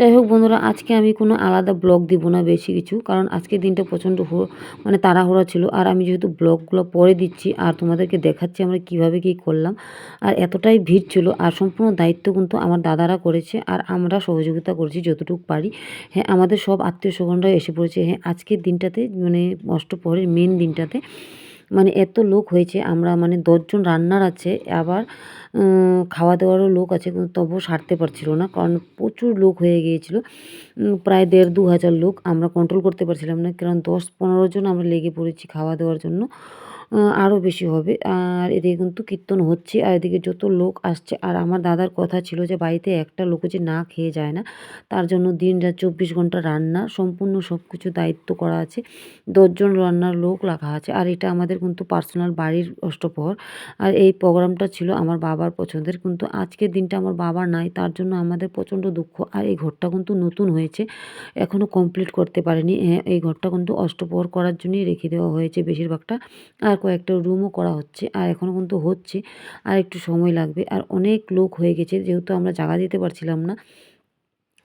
যাই হোক বন্ধুরা, আজকে আমি কোনো আলাদা ব্লগ দিব না বেশি কিছু, কারণ আজকে দিনটা প্রচণ্ড মানে তাড়াহুড়া ছিল। আর আমি যেহেতু ব্লগগুলো পরে দিচ্ছি, আর তোমাদেরকে দেখাচ্ছি আমরা কীভাবে কী করলাম, আর এতটাই ভিড় ছিল, আর সম্পূর্ণ দায়িত্ব কিন্তু আমার দাদারা করেছে, আর আমরা সহযোগিতা করেছি যতটুকু পারি। হ্যাঁ আমাদের সব আত্মীয় স্বজনরা এসে পড়েছে। হ্যাঁ আজকের দিনটাতে মানে অষ্টপ্রহরের মেন দিনটাতে মানে এত লোক হয়েছে, আমরা মানে দশজন রান্নার আছে, আবার খাওয়া দাওয়ারও লোক আছে, কিন্তু তবুও সারতে পারছিল না, কারণ প্রচুর লোক হয়ে গিয়েছিল। প্রায় দেড় দু হাজার লোক, আমরা কন্ট্রোল করতে পারছিলাম না, কারণ দশ পনেরো জন আমরা লেগে পড়েছি খাওয়া দাওয়ার জন্য। আরও বেশি হবে। আর এদিকে কিন্তু কীর্তন হচ্ছে, আর এদিকে যত লোক আসছে, আর আমার দাদার কথা ছিল যে বাড়িতে একটা লোকও যে না খেয়ে যায় না, তার জন্য দিন রাত চব্বিশ ঘণ্টা রান্না, সম্পূর্ণ সব কিছু দায়িত্ব করা আছে। দশজন রান্নার লোক রাখা আছে, আর এটা আমাদের কিন্তু পার্সোনাল বাড়ির অষ্টপ্রহর। আর এই প্রোগ্রামটা ছিল আমার বাবার পছন্দের, কিন্তু আজকের দিনটা আমার বাবা নাই, তার জন্য আমাদের প্রচণ্ড দুঃখ। আর এই ঘরটা কিন্তু নতুন হয়েছে এখনও কমপ্লিট করতে পারেনি। হ্যাঁ এই ঘরটা কিন্তু অষ্টপ্রহর করার জন্যই রেখে দেওয়া হয়েছে বেশিরভাগটা। আর কয়েকটা রুমও করা হচ্ছে, আর এখনও কিন্তু হচ্ছে, আর একটু সময় লাগবে। আর অনেক লোক হয়ে গেছে, যেহেতু আমরা জায়গা দিতে পারছিলাম না,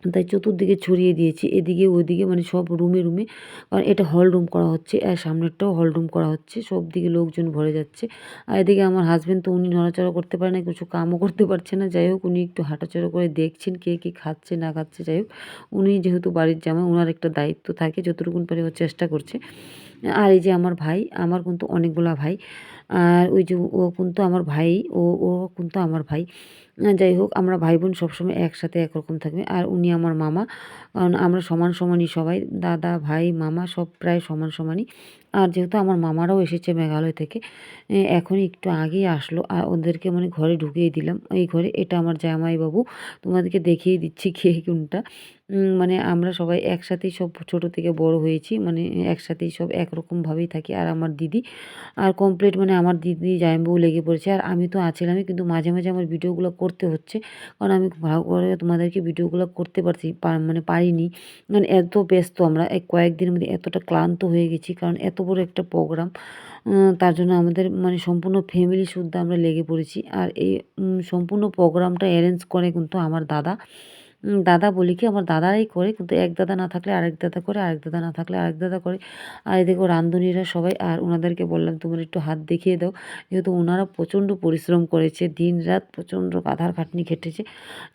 তাই চতুর্দিকে ছড়িয়ে দিয়েছি, এদিকে ওইদিকে মানে সব রুমে রুমে কারণ এটা হল রুম করা হচ্ছে, আর সামনেরটাও হল রুম করা হচ্ছে সব দিকে লোকজন ভরে যাচ্ছে। আর এদিকে আমার হাজব্যান্ড তো উনি নড়াচড়া করতে পারে না, কিছু কামও করতে পারছে না। যাই হোক, উনি একটু হাঁটাচড়া করে দেখছেন কে কী খাচ্ছে, না খাচ্ছে। যাই হোক, উনি যেহেতু বাড়ির জামা ওনার একটা দায়িত্ব থাকে, যতটুকুন পারে ও চেষ্টা করছে। আর এই যে আমার ভাই, আমার কিন্তু অনেকগুলা ভাই। আর ওই যে ও কিন্তু আমার ভাই, ও ও কিন্তু আমার ভাই। যাই হোক, আমরা ভাই বোন সবসময় একসাথে একরকম থাকবে। আর উনি আমার মামা। কারণ আমরা সমান সমানই সবাই। দাদা, ভাই, মামা সব প্রায় সমান সমানই। আর যেহেতু আমার মামারাও এসেছে মেঘালয় থেকে এখন একটু আগেই আসলো। আর ওদেরকে মানে ঘরে ঢুকিয়ে দিলাম। এই ঘরে এটা আমার জামাইবাবু। তোমাদেরকে দেখিয়ে দিচ্ছি কে কোনটা। মানে আমরা সবাই একসাথেই সব ছোট থেকে বড় হয়েছি। মানে একসাথেই সব একরকমভাবেই থাকি। আর আমার দিদি। আর কমপ্লিট মানে আমার দিদি জামাইবাবু লেগে পড়েছে। আর আমি তো আছিলামই, কিন্তু মাঝে মাঝে আমার ভিডিওগুলো করতে হচ্ছে। কারণ আমি ভালো করে তোমাদেরকে ভিডিওগুলো করতে পারছি মানে পারিনি। মানে এত ব্যস্ত আমরা, এই কয়েকদিনের মধ্যে এতটা ক্লান্ত হয়ে গেছি। কারণ এত বড় একটা প্রোগ্রাম তার জন্য আমাদের মানে সম্পূর্ণ ফ্যামিলি সুদ্ধা আমরা লেগে পড়েছি। আর এই সম্পূর্ণ প্রোগ্রামটা অ্যারেঞ্জ করে কিন্তু আমার দাদা। দাদা বলি কি, আমার দাদারাই করে, কিন্তু এক দাদা না থাকলে আরেক দাদা করে, আরেক দাদা না থাকলে আরেক দাদা করে। আর এদিকে রাঁধুনিরা সবাই, আর ওনাদেরকে বললাম, তোমার একটু হাত দেখিয়ে দাও। যেহেতু ওনারা প্রচণ্ড পরিশ্রম করেছে দিন রাত প্রচণ্ড কাঁধার খাটনি খেটেছে।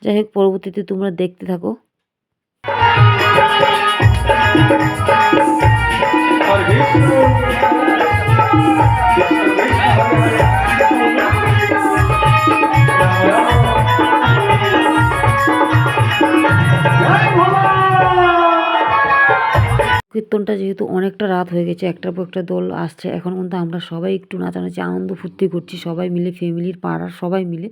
যাই হোক, পরবর্তীতে তোমরা দেখতে থাকো। কীর্তনটা যেহেতু অনেকটা রাত হয়ে গেছে, একটার পর একটা দল আসছে, এখন কিন্তু আমরা সবাই একটু নাচানাচি, আনন্দ ফুর্তি করছি, সবাই মিলে ফ্যামিলির পাড়ার সবাই মিলে।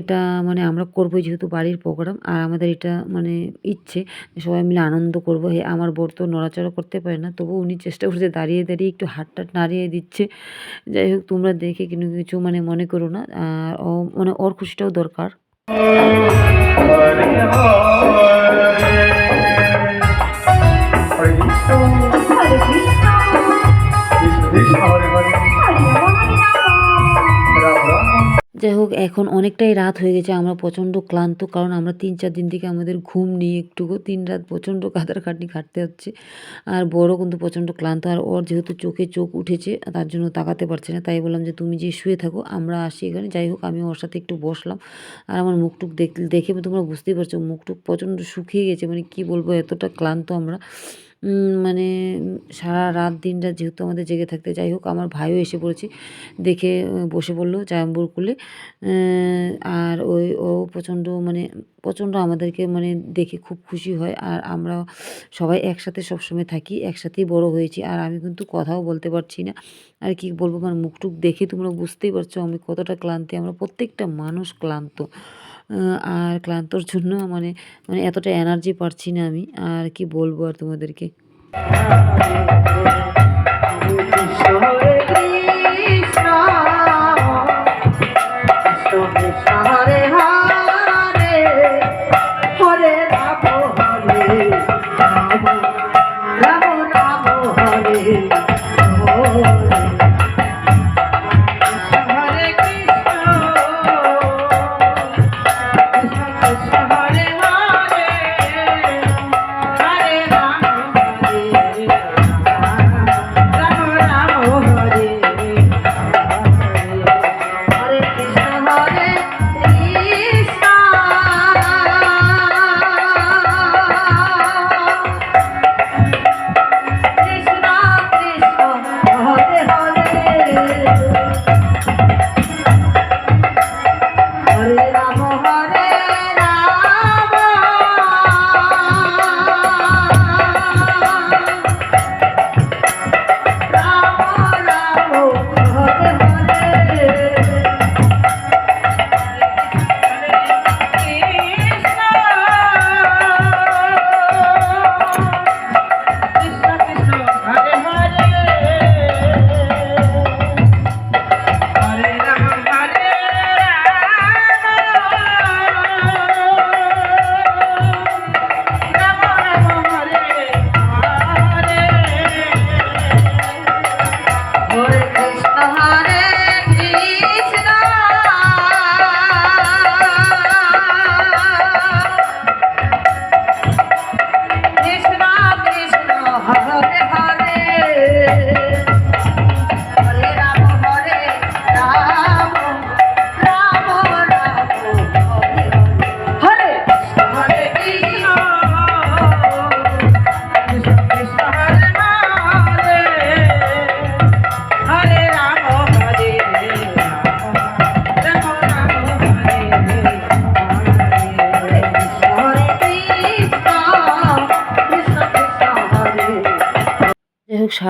এটা মানে আমরা করব যেহেতু বাড়ির প্রোগ্রাম, আর আমাদের এটা মানে ইচ্ছে সবাই মিলে আনন্দ করব। হে, আমার বর তো নড়াচড়া করতে পারে না, তবু উনি চেষ্টা করছে দাঁড়িয়ে দাঁড়িয়ে একটু হাত টাট নাড়িয়ে দিচ্ছে। যাই হোক, তোমরা দেখে কিন্তু কিছু মানে মনে করো না, আর ও মানে ওর খুশিটাও দরকার। যাই হোক এখন অনেকটাই রাত হয়ে গেছে, আমরা প্রচণ্ড ক্লান্ত, কারণ আমরা তিন চার দিন থেকে আমাদের ঘুম নেই একটুকু। তিন রাত প্রচণ্ড কাদার খাটনি খাটতে হচ্ছে, আর বড় কিন্তু প্রচণ্ড ক্লান্ত, আর ওর যেহেতু চোখে চোখ উঠেছে, তার জন্য তাকাতে পারছে না, তাই বললাম যে তুমি যে শুয়ে থাকো, আমরা আসি এখানে। যাই হোক আমি ওর সাথে একটু বসলাম, আর আমার মুখটুক দেখ তোমরা বুঝতেই পারছ, মুখটুক প্রচণ্ড শুকিয়ে গেছে মানে কি বলব, এতটা ক্লান্ত আমরা। মানে সারা রাত দিন রাত যেহেতু আমাদের জেগে থাকতে, যাই হোক আমার ভাইও এসে পড়েছে, দেখে বসে পড়ল জায়াম্বুর কুলে। আর ওই, ও প্রচণ্ড মানে প্রচণ্ড আমাদেরকে মানে দেখে খুব খুশি হয়। আর আমরা সবাই একসাথে সবসময় থাকি, একসাথেই বড় হয়েছি। আর আমি কিন্তু কথাও বলতে পারছি না। আর কি বলব, আমার মুখটুক দেখে তোমরা বুঝতেই পারছ, আমি কতটা ক্লান্তি। আমরা প্রত্যেকটা মানুষ ক্লান্ত। আর ক্লান্তর জন্য মানে মানে এতটা এনার্জি পাচ্ছি না আমি। আর কি বলব আর তোমাদেরকে? কৃষ্ণ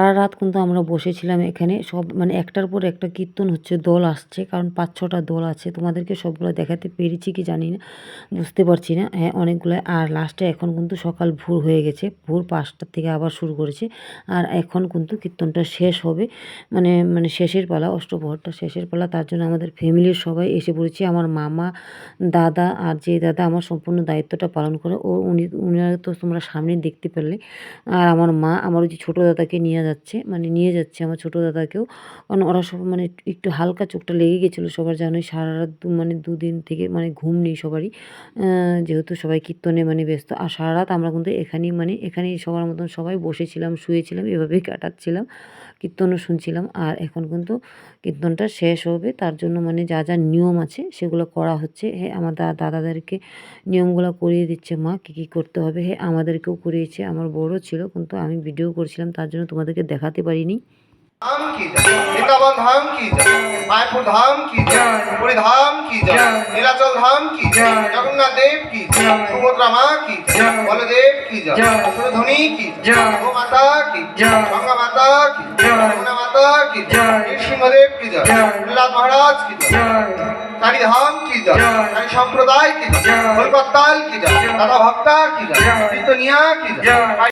সারা রাত কিন্তু আমরা বসেছিলাম এখানে। সব মানে একটার পর একটা কীর্তন হচ্ছে, দল আসছে। কারণ পাঁচ ছটা দল আছে। তোমাদেরকে সবগুলো দেখাতে পেরেছি কি জানি না, বুঝতে পারছি না। হ্যাঁ অনেকগুলো। আর লাস্টে এখন কিন্তু সকাল ভোর হয়ে গেছে। ভোর পাঁচটার থেকে আবার শুরু করেছে। আর এখন কিন্তু কীর্তনটা শেষ হবে। মানে মানে শেষের পালা, অষ্টপ্রহরটা শেষের পালা। তার জন্য আমাদের ফ্যামিলির সবাই এসে পড়েছি। আমার মামা, দাদা আর যে দাদা আমার সম্পূর্ণ দায়িত্বটা পালন করে, ও, উনি, উনারা তো তোমরা সামনে দেখতে পেলে। আর আমার মা, আমার ওই যে ছোটো দাদাকে নিয়ে মানে নিয়ে যাচ্ছে আমার ছোটো দাদাকেও। কারণ ওরা সব মানে একটু হালকা চোখটা লেগে গেছিল, সবার জানোই সারা রাত মানে দুদিন থেকে মানে ঘুম নেই সবারই। যেহেতু সবাই কীর্তনে মানে ব্যস্ত। আর সারা রাত আমরা কিন্তু এখানেই মানে এখানেই সবার মতন সবাই বসেছিলাম, শুয়েছিলাম, এভাবেই কাটাচ্ছিলাম। কীর্তনও শুনছিলাম আর এখন কিন্তু কীর্তনটা শেষ হবে। তার জন্য মানে যা যা নিয়ম আছে সেগুলো করা হচ্ছে। হ্যাঁ আমার দাদাদেরকে নিয়মগুলো করিয়ে দিচ্ছে মা, কী কী করতে হবে? হ্যাঁ আমাদেরকেও করিয়েছে। আমার বড় ছিল কিন্তু আমি ভিডিও করছিলাম, তার জন্য তোমাদেরকে দেখাতে পারিনি। धाम की जय वृंदावन धाम की जय मायापुर धाम की जय पुरी धाम की जय नीलाचल धाम की जय जगन्नाथ देव की जय सुभद्रा माँ की जय बलदेव की जय सुरधुनी की जय गो माता की जय गंगा माता की जय यमुना माता की जय सिंहदेव की जय प्रहलाद महाराज की जय चारी धाम की जय चारी संप्रदाय की जय कोलकाता की जय दादा भक्ता की जय कीर्तनिया की जय